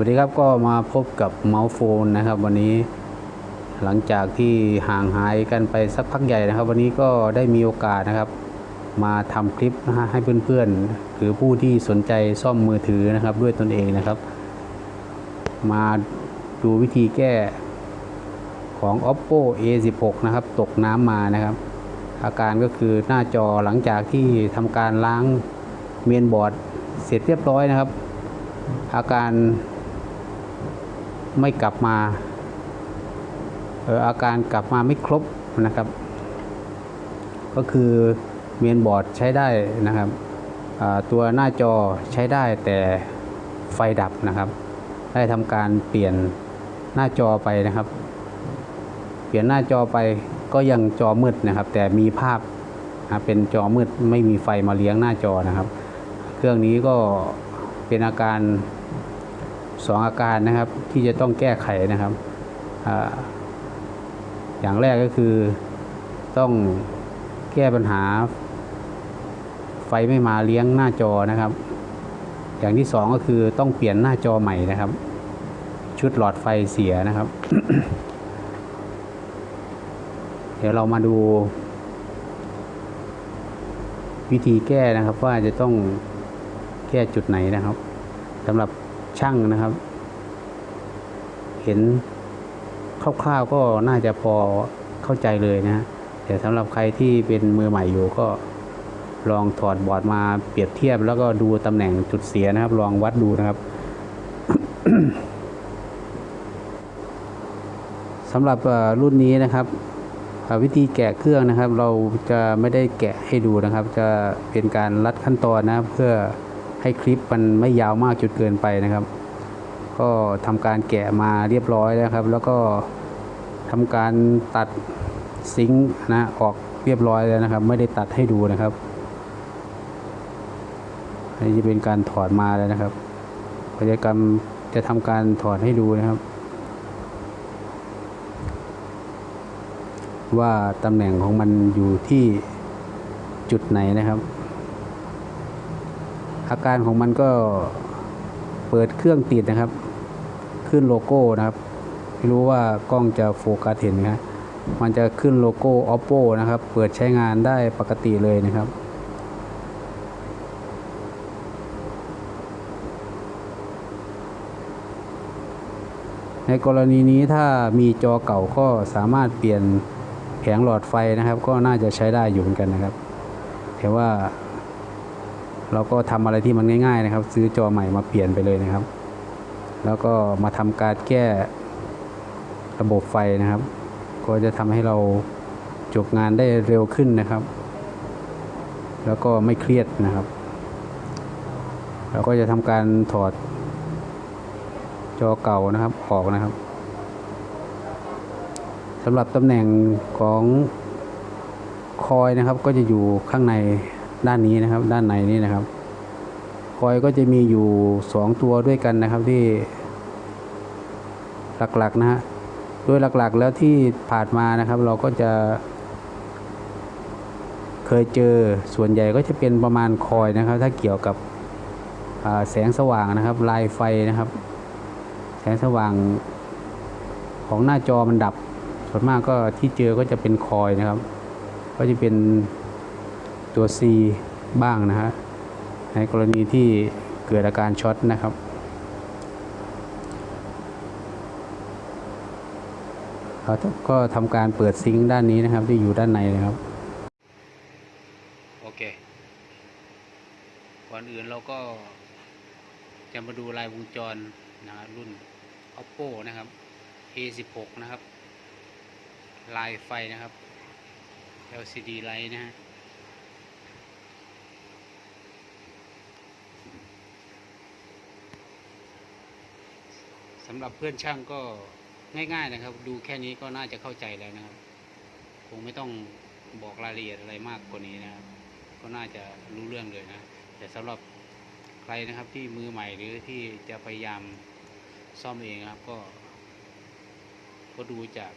วัสดีครับก็มาพบกับเมาส์โฟนนะครับ วันนี้หลังจากที่ห่างหายกันไปสักพักใหญ่นะครับ วันนี้ก็ได้มีโอกาสนะครับ มาทำคลิปนะฮะให้เพื่อนๆ หรือผู้ที่สนใจซ่อมมือถือนะครับ ด้วยตนเองนะครับ มาดูวิธีแก้ของ oppo a16 นะครับ ตกน้ำมานะครับ อาการก็คือหน้าจอหลังจากที่ทำการล้างเมนบอร์ดเสร็จเรียบร้อยนะครับ อาการ ไม่กลับมาอออาการกลับมาไม่ครบนะครับ ก็คือเมนบอร์ดใช้ได้นะครับตัวหน้าจอใช้ได้แต่ไฟดับนะครับ ได้ทำการเปลี่ยนหน้าจอไปนะครับ เปลี่ยนหน้าจอไปก็ยังจอมืดนะครับ แต่มีภาพนะเป็นจอมืดไม่มีไฟมาเลี้ยงหน้าจอนะครับ เครื่องนี้ก็เป็นอาการ สองอาการนะครับ ที่จะต้องแก้ไขนะครับออย่างแรกก็คือต้องแก้ปัญหา ไฟไม่มาเลี้ยงหน้าจอนะครับ อย่างที่สองก็คือต้องเปลี่ยนหน้าจอใหม่นะครับ ชุดหลอดไฟเสียนะครับ เดี๋ยวเรามาดู วิธีแก้นะครับว่าจะต้องแก้จุดไหนนะครับสำหรับ ช่างนะครับ เห็นคร่าวๆก็น่าจะพอเข้าใจเลยนะแต่สำหรับใครที่เป็นมือใหม่อยู่ก็ลองถอดบอร์ดมาเปรียบเทียบ แล้วก็ดูตำแหน่งจุดเสียนะครับ ลองวัดดูนะครับสำหรับรุ่นนี้นะครับวิธีแกะเครื่องนะครับ เราจะไม่ได้แกะให้ดูนะครับ จะเป็นการลัดขั้นตอนนะเพื่อ ให้คลิปมันไม่ยาวมากจนเกินไปนะครับ ก็ทำการแกะมาเรียบร้อยแล้วครับ แล้วก็ทำการตัดซิงค์นะออกเรียบร้อยแล้วนะครับ ไม่ได้ตัดให้ดูนะครับอันนี้จะเป็นการถอดมาแล้วนะครับกิจกรรมจะทำการถอดให้ดูนะครับ ว่าตำแหน่งของมันอยู่ที่จุดไหนนะครับ อาการของมันก็เปิดเครื่องติดนะครับ ขึ้นโลโก้นะครับ ไม่รู้ว่ากล้องจะโฟกัสเห็นไหมครับมันจะขึ้นโลโก้ oppo นะครับ เปิดใช้งานได้ปกติเลยนะครับ ในกรณีนี้ถ้ามีจอเก่าก็สามารถเปลี่ยนแผงหลอดไฟนะครับ ก็น่าจะใช้ได้อยู่เหมือนกันนะครับ แต่ว่า เราก็ทำอะไรที่มันง่าย ๆนะครับ ซื้อจอใหม่มาเปลี่ยนไปเลยนะครับ แล้วก็มาทำการแก้ระบบไฟนะครับ ก็จะทำให้เราจบงานได้เร็วขึ้นนะครับ แล้วก็ไม่เครียดนะครับเราก็จะทำการถอดจอเก่านะครับออกนะครับสำหรับตำแหน่งของคอยนะครับก็จะอยู่ข้างใน ด้านนี้นะครับ ด้านในนี้นะครับ คอยก็จะมีอยู่สองตัวด้วยกันนะครับที่หลักๆนะฮะโดยหลักๆแล้วที่ผ่านมานะครับ เราก็จะเคยเจอส่วนใหญ่ก็จะเป็นประมาณคอยนะครับ ถ้าเกี่ยวกับแสงสว่างนะครับ ลายไฟนะครับ แสงสว่างของหน้าจอมันดับ ส่วนมากก็ที่เจอก็จะเป็นคอยนะครับ ก็จะเป็น ตัว C บ้างนะฮะในกรณีที่เกิดอาการช็อตนะครับ เราก็ทำการเปิดซิงค์ด้านนี้นะครับที่อยู่ด้านในนะครับ โอเค ก่อนอื่นเราก็จะมาดูลายวงจรนะรรุ่น oppo นะครับ a16 นะครับ ลายไฟนะครับ LCD ไลท์นะฮะ สำหรับเพื่อนช่างก็ง่ายๆนะครับ ดูแค่นี้ก็น่าจะเข้าใจแล้วนะครับ คงไม่ต้องบอกรายละเอียดอะไรมากกว่านี้นะครับ ก็น่าจะรู้เรื่องเลยนะ แต่สำหรับใครนะครับที่มือใหม่หรือที่จะพยายามซ่อมเองนะครับ ก็ ก็ดูจาก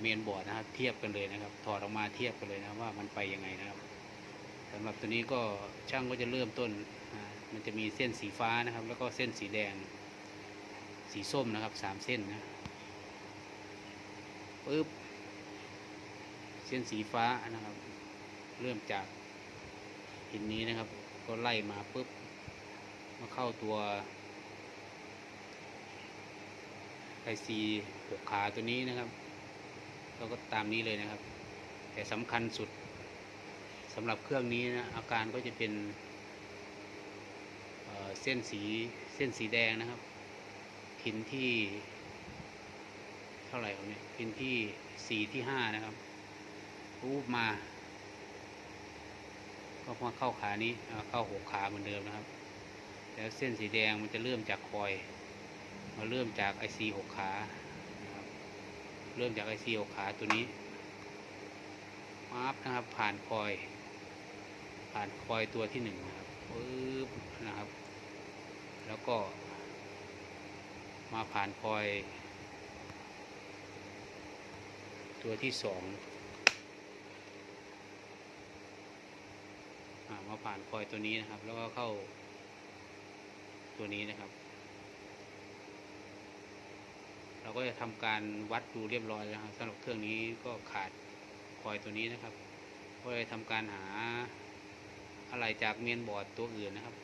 เมนบอร์ดนะครับ เทียบกันเลยนะครับ ถอดออกมาเทียบกันเลยนะว่ามันไปยังไงนะครับสำหรับตัวนี้ก็ช่างก็จะเริ่มต้น มันจะมีเส้นสีฟ้านะครับ แล้วก็เส้นสีแดง สีส้มนะครับสามเส้นนะปึ๊บเส้นสีฟ้านะครับ เริ่มจากหินนี้นะครับ ก็ไล่มาปุ๊บมาเข้าตัวไอซีหกขาตัวนี้นะครับเราก็ตามนี้เลยนะครับ แต่สำคัญสุดสำหรับเครื่องนี้นะอาการก็จะเป็นเเส้นสีเส้นสีแดงนะครับ พินที่เท่าไหร่ครับเนี่ยพินที่สี่ที่ห้านะครับ รูปมา ก็มาเข้าขานี้เข้าหกขาเหมือนเดิมนะครับ แล้วเส้นสีแดงมันจะเริ่มจากคอย มาเริ่มจากไอซีหกขานะครับเริ่มจากไอซีหกขาตัวนี้มาร์นะครับผ่านคอย ผ่านคอยตัวที่หนึ่งนะครับปึ๊บนะครับ แล้วก็ มาผ่านคอย ตัวที่สองมาผ่านคอยตัวนี้นะครับ แล้วก็เข้าตัวนี้นะครับ เราก็จะทำการวัดดูเรียบร้อยแล้วครับสำหรับเครื่องนี้ก็ขาดคอยตัวนี้นะครับก็เลยทำการหาอะไรจากเมนบอร์ดตัวอื่นนะครับ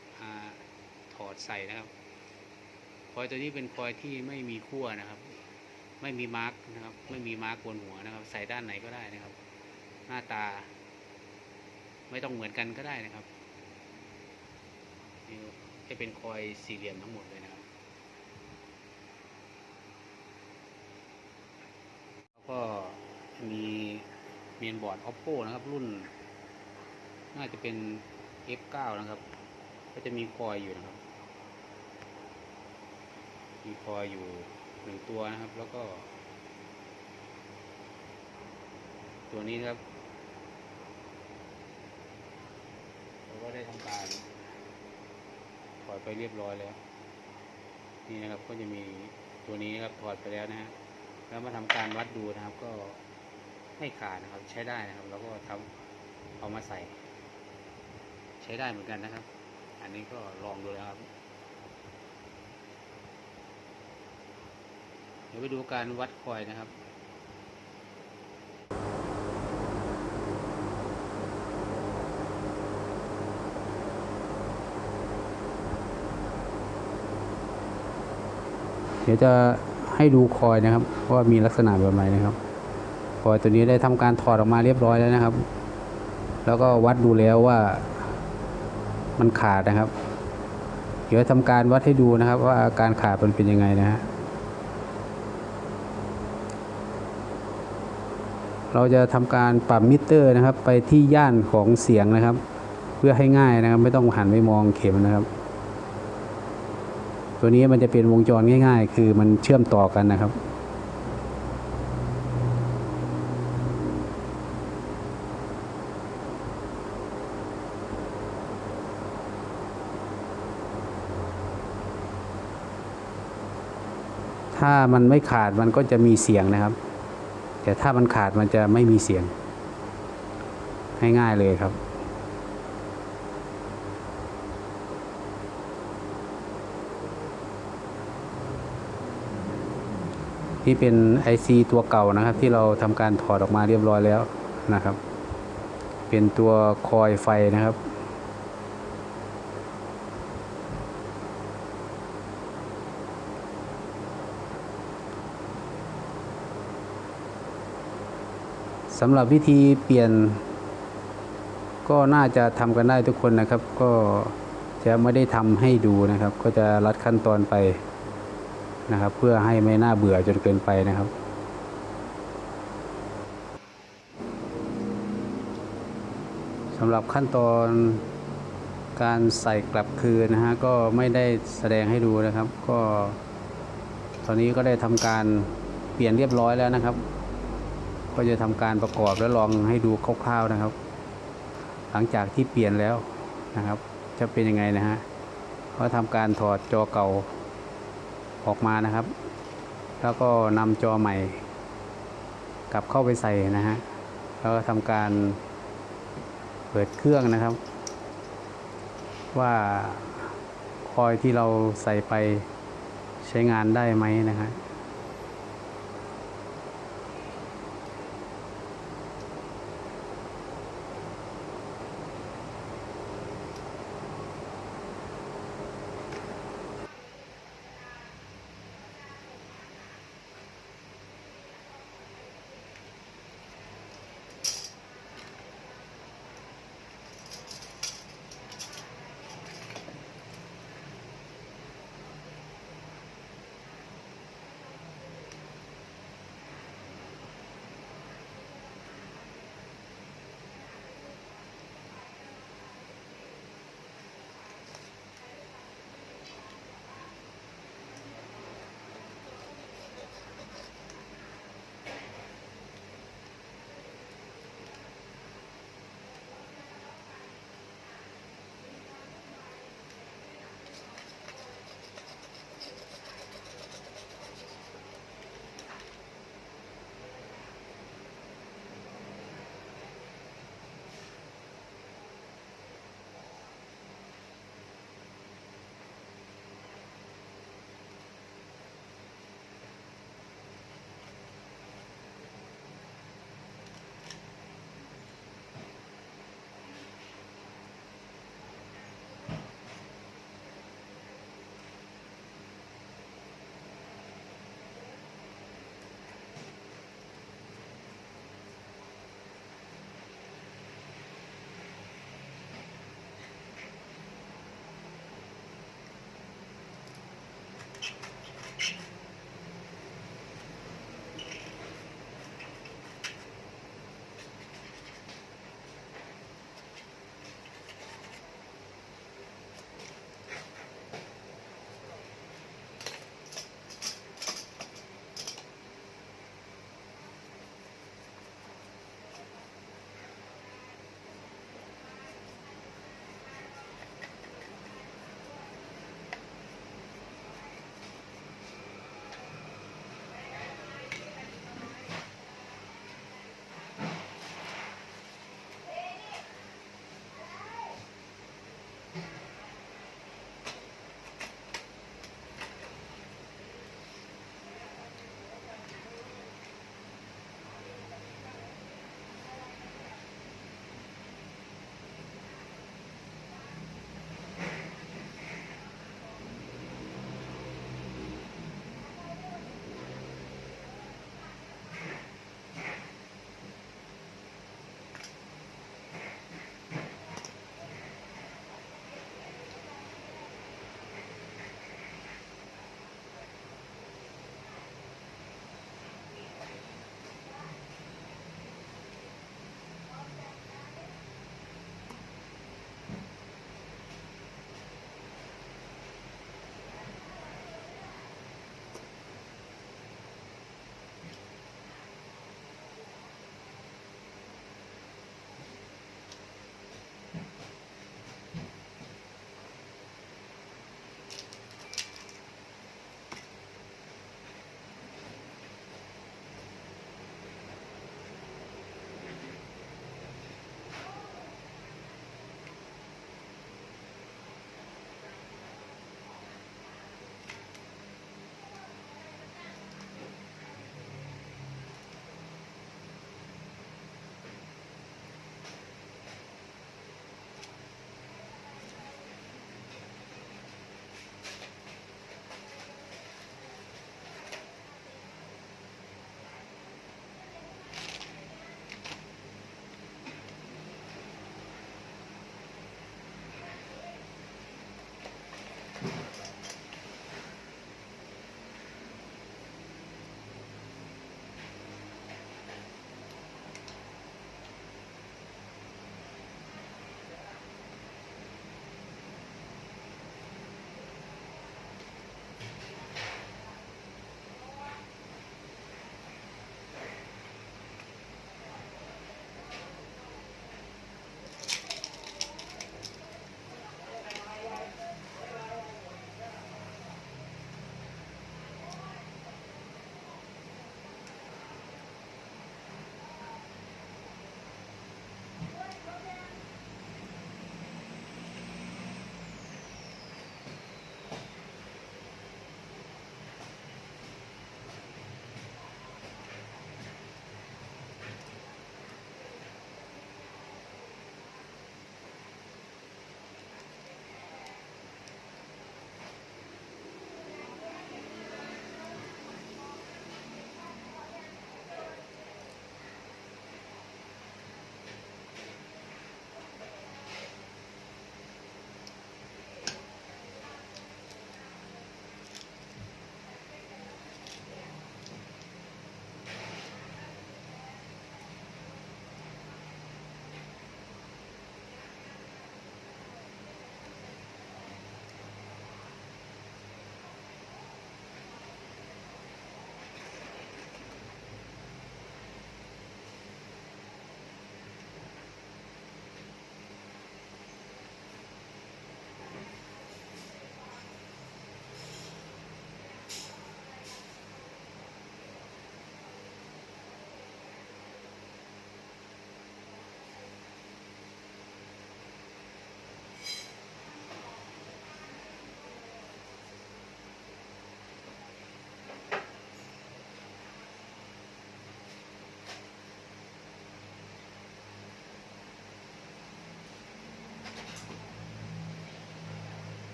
ถอดใส่นะครับ คอยตัวนี้เป็นคอยที่ไม่มีขั้วนะครับ ไม่มีมาร์กนะครับ ไม่มีมาร์กบนหัวนะครับ ใส่ด้านไหนก็ได้นะครับ หน้าตา ไม่ต้องเหมือนกันก็ได้นะครับนี่จะเป็นคอยสี่เหลี่ยมทั้งหมดเลยนะครับ แล้วก็มีเมนบอร์ด oppo นะครับ รุ่น น่าจะเป็น f9 นะครับ ก็จะมีคอยอยู่นะครับ มีคอยอยู่หนึ่งตัวนะครับ แล้วก็ ตัวนี้ครับเราก็ได้ทำการถอดไปเรียบร้อยแล้ว นี่นะครับก็จะมีตัวนี้ครับถอดไปแล้วนะฮะแล้วมาทำการวัดดูนะครับ ก็ไม่ขาดนะครับ ใช้ได้นะครับ แล้วก็ทำเอามาใส่ ใช้ได้เหมือนกันนะครับ อันนี้ก็ลองดูแล้วครับ ดี๋ยวไปดูการวัดคอยนะครับเดี๋ยวจะให้ดูคอยนะครับว่ามีลักษณะแบบไหนนะครับ คอยตัวนี้ได้ทำการถอดออกมาเรียบร้อยแล้วนะครับ แล้วก็วัดดูแล้วว่ามันขาดนะครับ เดี๋ยวทำการวัดให้ดูนะครับ ว่าอาการขาดมันเป็นยังไงนะฮะ เราจะทำการปรับมิเตอร์นะครับ ไปที่ย่านของเสียงนะครับ เพื่อให้ง่ายนะครับ ไม่ต้องหันไปมองเข็มนะครับ ตัวนี้มันจะเป็นวงจรง่าย ๆ คือมันเชื่อมต่อกันนะครับถ้ามันไม่ขาดมันก็จะมีเสียงนะครับ แต่ถ้ามันขาดมันจะไม่มีเสียง ง่ายๆเลยครับ นี่เป็น IC ตัวเก่านะครับ ที่เราทำการถอดออกมาเรียบร้อยแล้วนะครับ เป็นตัวคอยไฟนะครับ สำหรับวิธีเปลี่ยน ก็น่าจะทำกันได้ทุกคนนะครับ ก็จะไม่ได้ทำให้ดูนะครับ ก็จะรัดขั้นตอนไปนะครับ เพื่อให้ไม่น่าเบื่อจนเกินไปนะครับสำหรับขั้นตอนการใส่กลับคืนนะฮะก็ไม่ได้แสดงให้ดูนะครับ ก็ตอนนี้ก็ได้ทำการเปลี่ยนเรียบร้อยแล้วนะครับ ก็จะทำการประกอบแล้วลองให้ดูคร่าวๆนะครับ หลังจากที่เปลี่ยนแล้วนะครับ จะเป็นยังไงนะฮะก็ทำการถอดจอเก่าออกมานะครับ แล้วก็นำจอใหม่ กลับเข้าไปใส่นะฮะแล้วก็ทำการเปิดเครื่องนะครับ ว่าคอยที่เราใส่ไปใช้งานได้ไหมนะฮะ